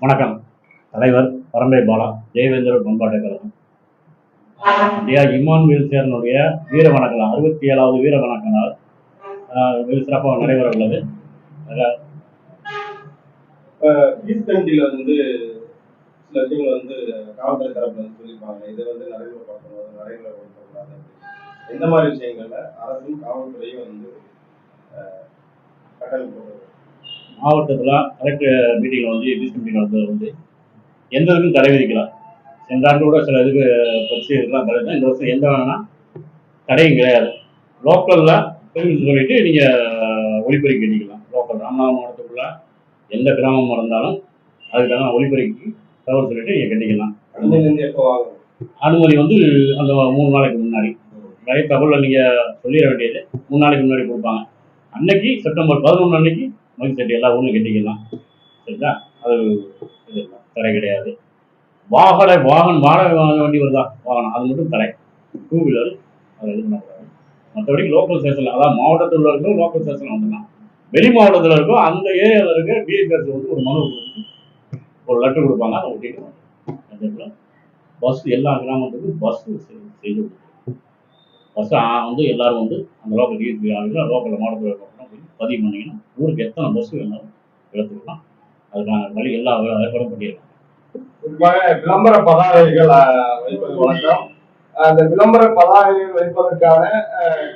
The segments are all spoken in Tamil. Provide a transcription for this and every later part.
வணக்கம். தலைவர் பரம்பை பாலா ஜெயவேந்திர பண்பாட்டு கழகம். ஐயா இமான் வீல்சேரனுடைய வீர வணக்கம் அறுபத்தி ஏழாவது வீர வணக்க நாள் வெகு சிறப்பாக நடைபெற உள்ளது. அஹ் வந்து சில விஷயங்கள் வந்து காவல்துறை தரப்புல வந்து சொல்லியிருப்பாங்க. இதை வந்து நடைமுறைப்படுத்தணும் நடைமுறைப்படுத்தக்கூடாது அப்படின்னு. எந்த மாதிரி விஷயங்கள்ல அரசும் காவல்துறையும் வந்து அஹ், போடுறது மாவட்டத்தில் கலெக்டர் மீட்டிங்கில் வந்து எபிசி மீட்டிங் நடந்தது வந்து எந்த இதுக்கும் தடை விதிக்கலாம்? சென்ற ஆண்டு கூட சில இதுக்கு பரிசு இதெல்லாம் தடை இந்த வருஷம் எந்த வேணா தடையும் கிடையாது. லோக்கலில் சொல்லிட்டு நீங்கள் ஒளிப்பெருக்கி கட்டிக்கலாம். லோக்கல் ராமநாதபுரம் மாவட்டத்துக்குள்ள எந்த கிராமமாக இருந்தாலும் அதுக்கான ஒளிப்பெருக்கி தகவல் சொல்லிட்டு நீங்கள் கட்டிக்கலாம். அனுமதி வந்து அந்த மூணு நாளைக்கு முன்னாடி. நிறைய தகவலை நீங்கள் சொல்லிட வேண்டியது. மூணு நாளைக்கு முன்னாடி கொடுப்பாங்க. அன்னைக்கு செப்டம்பர் பதினொன்று அன்னைக்கு மைக் செட் எல்லா ஊர்லையும் கட்டிக்கலாம். சரிங்களா? அது இது தடை கிடையாது. வாகன வாகனம் வாடகை வாங்க வண்டி வருதா வாகனம். அது மட்டும் தடை டூ வீலர் அது இது பண்ணக்கூடாது மற்றபடி லோக்கல் ஸ்டேஷனில் அதாவது மாவட்டத்தில் இருக்கும் லோக்கல் ஸ்டேஷனில் வந்துடலாம். வெளி மாவட்டத்தில் இருக்கும் அந்த ஏரியாவில் இருக்க பிஎஸ்எஸ் வந்து ஒரு மனு கொடுத்து ஒரு லெட்டர் கொடுப்பாங்க. அதை ஒட்டிட்டு பஸ் எல்லா கிராமத்துக்கும் பஸ் செய்து பஸ் வந்து எல்லாரும் வந்து அந்த லோக்கல் டிஎஸ்பி ஆஃபீஸில் லோக்கல் மாவட்டத்தில் இருக்கிறவங்க போய் பதிவு பண்ணிங்கன்னா ஊருக்கு எத்தனை பஸ் வேணாலும் எடுத்துக்கலாம் அதுக்கான வழி எல்லா ஏற்பாடும் பண்ணியிருக்காங்க. விளம்பர பதாகைகள் வழக்கம் அந்த விளம்பர பதாகைகள் வைப்பதற்கான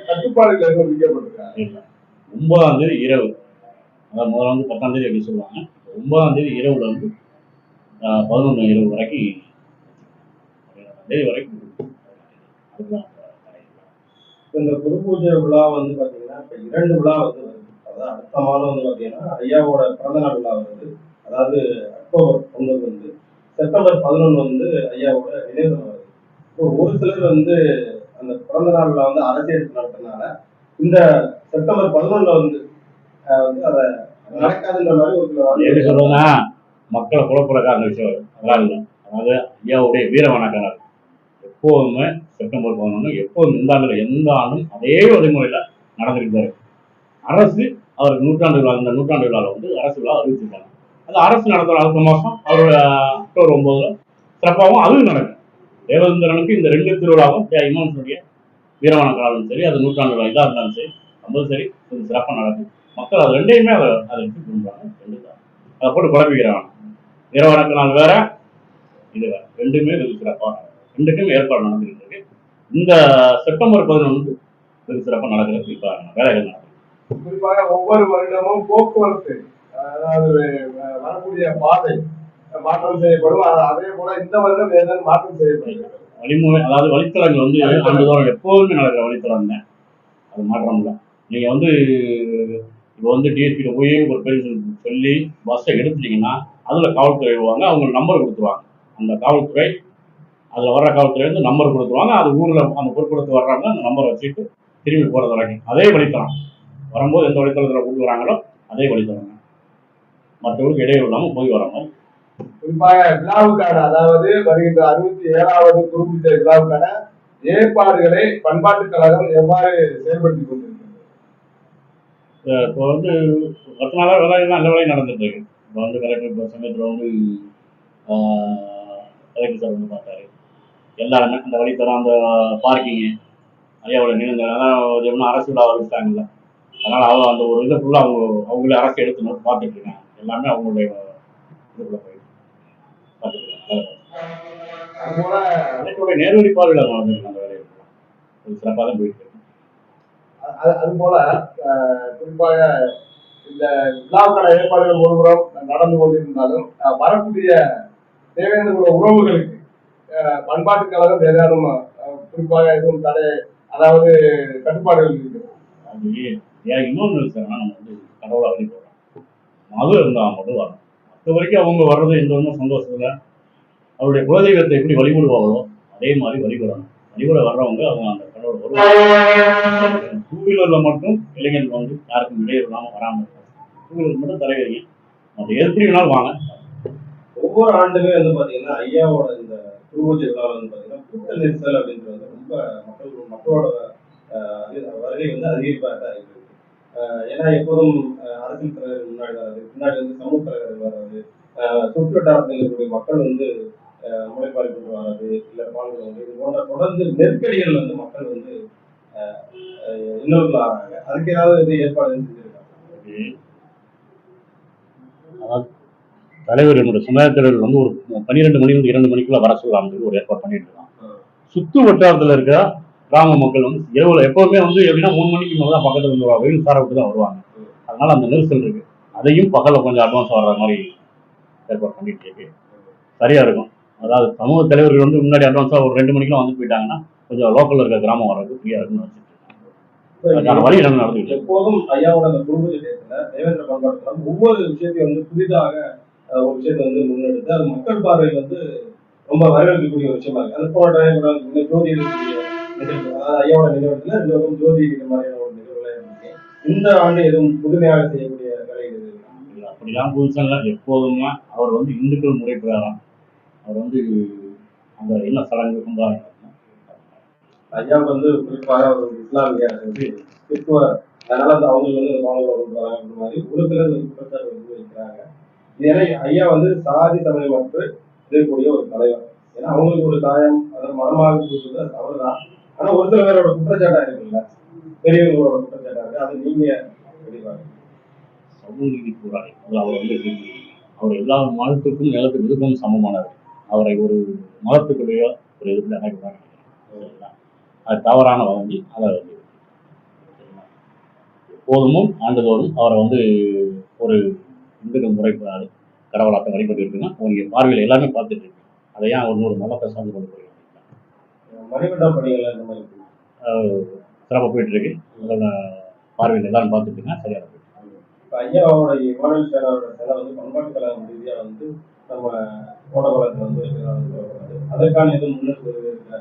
கட்டுப்பாடுகள் எதுவும் விதிக்கப்பட்டிருக்காங்க ஒன்பதாம் தேதி இரவு. அதாவது முதல்ல வந்து பத்தாம் தேதி அப்படி சொல்லுவாங்க. ஒன்பதாம் தேதி இரவுல இருந்து பதினொன்று இரவு வரைக்கும் தேதி வரைக்கும். இந்த குரு பூஜை விழா வந்து பார்த்தீங்கன்னா இப்போ இரண்டு விழா வந்து வருது அதாவது அடுத்த மாதம் வந்து பார்த்தீங்கன்னா ஐயாவோட பிறந்த நாள் விழா வருது. அதாவது அக்டோபர் ஒன்பது வந்து செப்டம்பர் பதினொன்று வந்து ஐயாவோட நினைவு தினம் வருது. இப்போ ஒரு சிலர் வந்து அந்த பிறந்த நாள் விழா வந்து அரசியல் நடத்துறதுனால இந்த செப்டம்பர் பதினொன்றில் வந்து வந்து அதை நடக்காதுன்ற மாதிரி ஒரு சில எப்படி சொல்லுவோம்னா சொல்றதுன்னா மக்களை குழப்பறக்கான விஷயம் நல்லா இல்லை அதாவது ஐயாவுடைய வீர வணக்க நாள் எப்போதுமே செப்டம்பர் பதினொன்று எப்போதும் இந்த ஆண்டுல எந்த ஆண்டும் அதே வழிமுறையில் நடந்திருந்தார் அரசு அவர் நூற்றாண்டு விழா இந்த நூற்றாண்டு விழாவில் வந்து அரசு விழா அறிவிச்சிருக்காங்க. அது அரசு நடத்துகிற அடுத்த மாதம் அவரோட அக்டோபர் ஒன்பதுல சிறப்பாகவும் அதுவும் நடக்கும் தேவேந்திரனுக்கு இந்த ரெண்டு திருவிழாவும் இமானுடைய வீரமான காலம் சரி அது நூற்றாண்டு விழா இதாக இருந்தாலும் சரி ரொம்ப சரி கொஞ்சம் சிறப்பாக நடக்கும் மக்கள் அது ரெண்டையுமே அதை அதை எடுத்து விரும்புறாங்க ரெண்டு தான். அதை போட்டு குழப்பிக்கிறாங்க. வீரவணக்க நாள் வேற இது வேற. ரெண்டுமே இது சிறப்பாக ரெண்டுக்கும் ஏற்பாடு நடந்துகிட்டு இருக்கு. இந்த செப்டம்பர் பதினொன்று வெகு சிறப்பாக நடக்கிறது இப்போ வேலைகள் நடக்குது. குறிப்பாக ஒவ்வொரு வருடமும் போக்குவரத்து அதாவது வரக்கூடிய பாதை மாற்றம் செய்யப்படும். அது- போல இந்த வருடம் ஏதேனும் மாற்றம் செய்யப்படுகிறது வழிமுறை அதாவது வழித்தடங்கள் வந்து ஆண்டுதோறும் எப்போதுமே நடக்கிற வழித்தடம் தான். அது மாற்றம் இல்லை. நீங்கள் வந்து இப்போ வந்து டிஎஸ்பியில் போய் ஒரு பென்ஷன் சொல்லி பஸ்ஸை எடுத்துட்டீங்கன்னா அதில் காவல்துறை வருவாங்க அவங்க நம்பர் கொடுத்துருவாங்க. அந்த காவல்துறை அதில் வர்ற காவல்துறை வந்து நம்பர் கொடுத்துருவாங்க. அது ஊரில் அந்த பொறுப்படுத்து வர்றாங்க அந்த நம்பரை வச்சுட்டு திரும்பி போகிறது வரைக்கும் அதே வழித்தடம். வரும்போது எந்த வழித்தடத்தில் கொண்டு வராங்களோ அதே வழித்தடம். மற்றவங்களுக்கு இடையூறு இல்லாமல் போய் வர மாதிரி. குறிப்பாக விழாவுக்கான அதாவது வருகின்ற அறுபத்தி ஏழாவது குறும்புத்த விழாவுக்கான ஏற்பாடுகளை பண்பாட்டுக் கழகம் எவ்வாறு செயல்படுத்தி கொண்டிருக்கிறது? இப்போ வந்து பத்து நாளாக வேலையெல்லாம் நல்ல வேலையும் நடந்துட்டு இருக்கு. இப்போ வந்து கலெக்டர் இப்போ சமயத்தில் வந்து கலெக்டர் சார் வந்து பார்த்தாரு. எல்லாருமே அந்த வழித்தரம் அந்த பார்க்கிங்கு நிலங்கள் அதான் அது எப்படின்னா அரசு விழா அறிவிச்சிட்டாங்கல்ல அதனால் அவங்க அந்த ஒரு இதை ஃபுல்லாக அவங்க அவங்களே அரசு எடுத்து நோட் பார்த்துட்டு இருக்காங்க. எல்லாமே அவங்களுடைய இதுக்குள்ள போய் பார்த்துட்டு இருக்காங்க. நேரடி பார்வையில் நடந்துருக்கு அந்த வேலையை அது சிறப்பாக தான் போயிட்டு இருக்கு. அது- அது போல குறிப்பாக இந்த விழாவுக்கான ஏற்பாடுகள் ஒருபுறம் நடந்து கொண்டிருந்தாலும் வரக்கூடிய தேவையான உறவுகளுக்கு அஹ், பண்பாட்டுக் கழகம் அஹ், குறிப்பாக எதுவும் தடை அதாவது கட்டுப்பாடுகள் இருக்கிறது அது ஏன்? இன்னொன்று விஷயம்னா நம்ம வந்து கடவுளை வழி போகிறோம் மது இருந்தால் மட்டும் வரணும். மற்ற வரைக்கும் அவங்க வர்றது எந்த ஒன்றும் சந்தோஷத்தில் அவருடைய குலதெய்வத்தை எப்படி வழிபடுவாங்களோ அதே மாதிரி வழிபடணும். வழிபட வர்றவங்க அவங்க அந்த கடவுளை வருவாங்க. டூ வீலரில் மட்டும் இளைஞர்கள் வந்து யாருக்கும் இடையூறு இல்லாமல் வராமல் டூ வீலர் மட்டும் வைங்க மற்ற எப்படி வேணாலும் வாங்க. ஒவ்வொரு ஆண்டுமே வந்து பாத்தீங்கன்னா ஐயாவோட இந்த குருபூஜை வந்து பாத்தீங்கன்னா கூட்ட நெரிசல் அப்படின்றது ரொம்ப மக்கள் மக்களோட அஹ், வருகை வந்து அதிகரிப்பாக தான் இருக்கு அஹ் ஏன்னா எப்போதும் அஹ், அரசியல் தலைவர் முன்னாடி வராது பின்னாடி வந்து சமூக தலைவர் வராது அஹ், சுற்று வட்டாரத்தில் இருக்கக்கூடிய மக்கள் வந்து அஹ், கொண்டு வராது இல்லை பால் வந்து இது போன்ற தொடர்ந்து நெருக்கடிகள் வந்து மக்கள் வந்து அஹ், அஹ், ஆகிறாங்க அதுக்கு ஏதாவது இது ஏற்பாடு செஞ்சிருக்காங்க தலைவர் என்னோட சமுதாய தலைவர் வந்து ஒரு பன்னிரெண்டு மணிலிருந்து இரண்டு மணிக்குள்ள வர சொல்லலாம் ஒரு ஏற்பாடு பண்ணிட்டு சுத்து வட்டாரத்துல இருக்க கிராம மக்கள் வந்து இரவுல எப்பவுமே வந்து எப்படின்னா மூணு மணிக்கு மேல தான் பக்கத்துல இருந்து வருவாங்க. வெயில் சார விட்டு தான் வருவாங்க. அதனால அந்த நெரிசல் இருக்கு. அதையும் பகல்ல கொஞ்சம் அட்வான்ஸ் வர்ற மாதிரி ஏற்பாடு பண்ணிட்டு இருக்கு. சரியா இருக்கும். அதாவது சமூக தலைவர்கள் வந்து முன்னாடி அட்வான்ஸா ஒரு ரெண்டு மணிக்கெல்லாம் வந்து போயிட்டாங்கன்னா கொஞ்சம் லோக்கல்ல இருக்க கிராமம் வர்றதுக்கு ஃப்ரீயா இருக்குன்னு இருக்கு. எப்போதும் ஐயாவோட அந்த குடும்ப நிலையத்துல தேவேந்திர பண்பாட்டுலாம் ஒவ்வொரு விஷயத்தையும் வந்து புதிதாக ஒரு விஷயத்தை வந்து முன்னெடுத்து அது மக்கள் பார்வையில் வந்து ரொம்ப வரவேற்கக்கூடிய ஒரு விஷயமா இருக்கு. அது போன கூட இந்த ஜோதி ஐயாவோட நினைவகத்துல இந்த பக்கம் ஜோதி இருக்கிற மாதிரியான ஒரு இருந்துச்சு. இந்த ஆண்டு எதுவும் புதுமையாக செய்யக்கூடிய இருக்கா? இல்ல, அப்படிலாம் புதுசா இல்ல. எப்போதுமே அவர் வந்து இந்துக்கள் முறை பிரகாரம் அவர் வந்து அந்த என்ன சடங்கு கொண்டாடுறாங்க ஐயா வந்து குறிப்பாக ஒரு இஸ்லாமிய வந்து கிறிஸ்துவ அதனால வந்து அவங்களுக்கு வந்து இந்த பாலங்களை கொண்டு வராங்க அந்த மாதிரி ஒரு சிலர் வந்து குற்றச்சாட்டு வந்து வைக்கிறாங்க. இது ஐயா வந்து சாதி சமயமற்று இருக்கக்கூடிய ஒரு தலைவர். ஏன்னா அவங்களுக்கு ஒரு தாயம் அதன் மனமாக கொடுத்தது தான் தவறுதான். ஆனா ஒரு சில பேரோட குற்றச்சாட்டா இருக்குல்ல? பெரியவங்களோட குற்றச்சாட்டா இருக்கு. அது நீங்க எப்படி சமூக நீதி போராளி. அது அவர் வந்து அவர் எல்லா மதத்துக்கும் நிலத்துக்கு இதுக்கும் சமமானவர். அவரை ஒரு மதத்துக்குள்ளேயோ ஒரு இதுக்குள்ள இணைக்கிறாங்க அது தவறான வங்கி அதை வந்து எப்போதுமும் ஆண்டுதோறும் அவரை வந்து ஒரு இந்து முறைப்பாடு கடவுளாட்டம் வழிபட்டு இருக்குன்னா உங்க பார்வையில் எல்லாமே பார்த்துட்டு இருக்கு அதை ஏன் ஒரு நூறு மதத்தை சார்ந்து கொண்டு போய் பணிகள் இந்த மாதிரி இருக்கு. சிறப்பாக போயிட்டு இருக்கு அதோட பார்வையில் எல்லாரும் பார்த்துட்டு இருக்கேன் சரியா இருக்கு இப்ப ஐயாவோட இமானுவல் சேனாவோட சிலை வந்து பண்பாட்டு கழகம் ரீதியா வந்து நம்ம கோடகுளத்துல வந்து. அதற்கான எதுவும் முன்னெடுப்பு இருக்கா?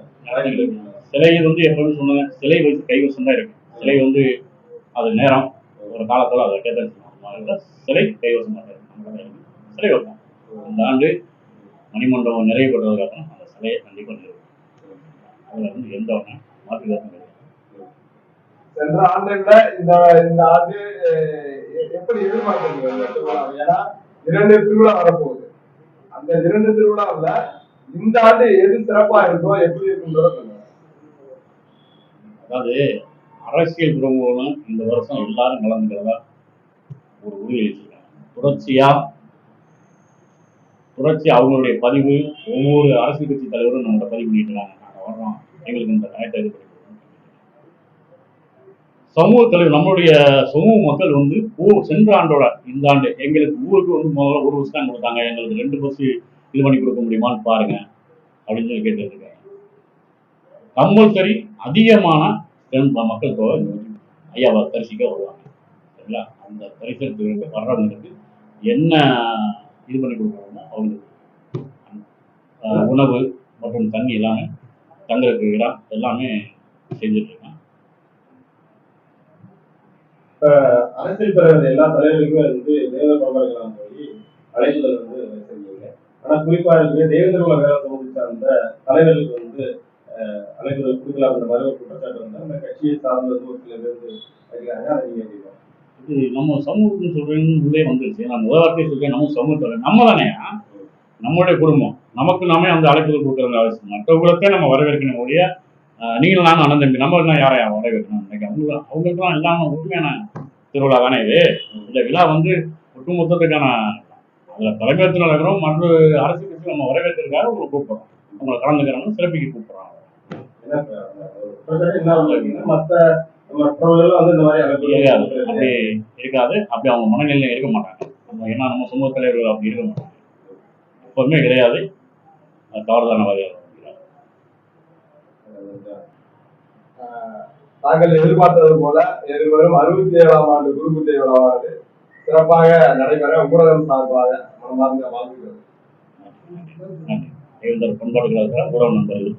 சிலை வந்து எப்பவுமே சொன்னாங்க சிலை வச்சு கைவசம் தான் இருக்கு சிலை வந்து அது நேரம் ஒரு காலத்தோட அதை கேட்ட சிலை கைவசம் தான் இருக்கு நம்மளோட இருக்கு. சிலை வைப்போம் இந்த ஆண்டு மணிமண்டபம் நிறைவு பெற்றதுக்கு அப்புறம் அந்த சிலையை கண்டிப்பாக நிறைவு அதில் வந்து எந்த மாற்று கருத்தும் சென்ற ஆண்டை விட இந்த இந்த ஆண்டு எப்படி எதிர்பார்க்கறீங்க இந்த திருவிழா ஏன்னா இரண்டு திருவிழா வரப்போகுது. அந்த இரண்டு திருவிழாவில் இந்த ஆண்டு எது சிறப்பா இருக்கோ எப்படி இருக்குன்றத அதாவது அரசியல் பிரமுகர்களும் இந்த வருஷம் எல்லாரும் கலந்துக்கிறதா ஒரு உறுதி அளிச்சிருக்காங்க. தொடர்ச்சியா தொடர்ச்சி அவங்களுடைய பதிவு ஒவ்வொரு அரசியல் கட்சி தலைவரும் நம்மகிட்ட பதிவு பண்ணிட்டு இருக்காங்க நாங்கள் வர்றோம். எங்களுக்கு இந்த கனெக்ட் இது சமூக தலைவர் நம்மளுடைய சமூக மக்கள் வந்து ஊர் சென்ற ஆண்டோட இந்த ஆண்டு எங்களுக்கு ஊருக்கு வந்து முதல்ல ஒரு பஸ் தான் கொடுத்தாங்க. எங்களுக்கு ரெண்டு பஸ் இது பண்ணி கொடுக்க முடியுமான்னு பாருங்க. அப்படின்னு சொல்லி கேட்டுருக்காங்க கம்பல்சரி அதிகமான மக்கள் தொகை ஐயா ஐயாவை தரிசிக்க வருவாங்க. சரிங்களா? அந்த தரிசனத்துக்கு வர்றவங்களுக்கு என்ன இது பண்ணி கொடுக்கணுமோ அவங்களுக்கு உணவு மற்றும் தண்ணி எல்லாமே தங்களுக்கு இடம் எல்லாமே செஞ்சுட்டு இருக்கேன் அரசியல் தலைவர் எல்லா தலைவருக்குமே வந்து தேவேந்திர பண்பாடுகளாம் போய் அழைப்புதல் வந்து செஞ்சீங்க ஆனால் குறிப்பாக இருக்கு தேவேந்திர குல வேலை சமூகத்தை சார்ந்த தலைவர்களுக்கு வந்து அஹ், அழைப்புதல் கொடுக்கலாம் என்ற மாதிரி ஒரு குற்றச்சாட்டு வந்து அந்த கட்சியை சார்ந்த தூரத்தில் ஒரு சில பேர் வைக்கிறாங்க. அதை நீங்க நம்ம சமூகத்தின் சொல்றேன்னு உள்ளே வந்துருச்சு. நான் முதல் வார்த்தையை சொல்றேன் நம்ம சமூகத்தில் நம்ம தானே? நம்மளுடைய குடும்பம். நமக்கு நாமே அந்த அழைப்புகள் கொடுக்குறது அவசியம். மற்றவங்களுக்கே நம்ம வரவேற்கணும் ஒழிய நீங்களும் நானும் அண்ணன் தம்பி நம்ம என்ன யாரையா வரவேற்கணும்? நினைக்கிறேன் அவங்க அவங்களுக்குலாம் இல்லாமல் உண்மையான திருவிழா தானே இது? இந்த விழா வந்து ஒட்டுமொத்தத்துக்கான அதில் தலைமையத்தில் நடக்கிறோம் மற்ற அரசு கட்சி நம்ம வரவேற்கிறதுக்காக உங்களை கூப்பிட்றோம். உங்களை சிறப்பிக்கு கூப்பிட்றாங்க கூப்பிடுறோம் மற்ற மற்றவர்கள் வந்து இந்த மாதிரி இருக்காது அப்படி இருக்காது அப்படி அவங்க மனநிலையில இருக்க மாட்டாங்க நம்ம ஏன்னா நம்ம சமூக தலைவர்கள் அப்படி இருக்க மாட்டாங்க எப்பவுமே கிடையாது தவறுதான வகையாக தாங்கள் எதிர்பார்த்தது போல எதிர்வரும் அறுபத்தி ஏழாம் ஆண்டு குரு பூஜை விழாவானது சிறப்பாக நடைபெற ஊடகம் சார்பாக மனமார்ந்த வாழ்த்துக்கள் பண்பாடுகளாக உறவு நண்பர்கள்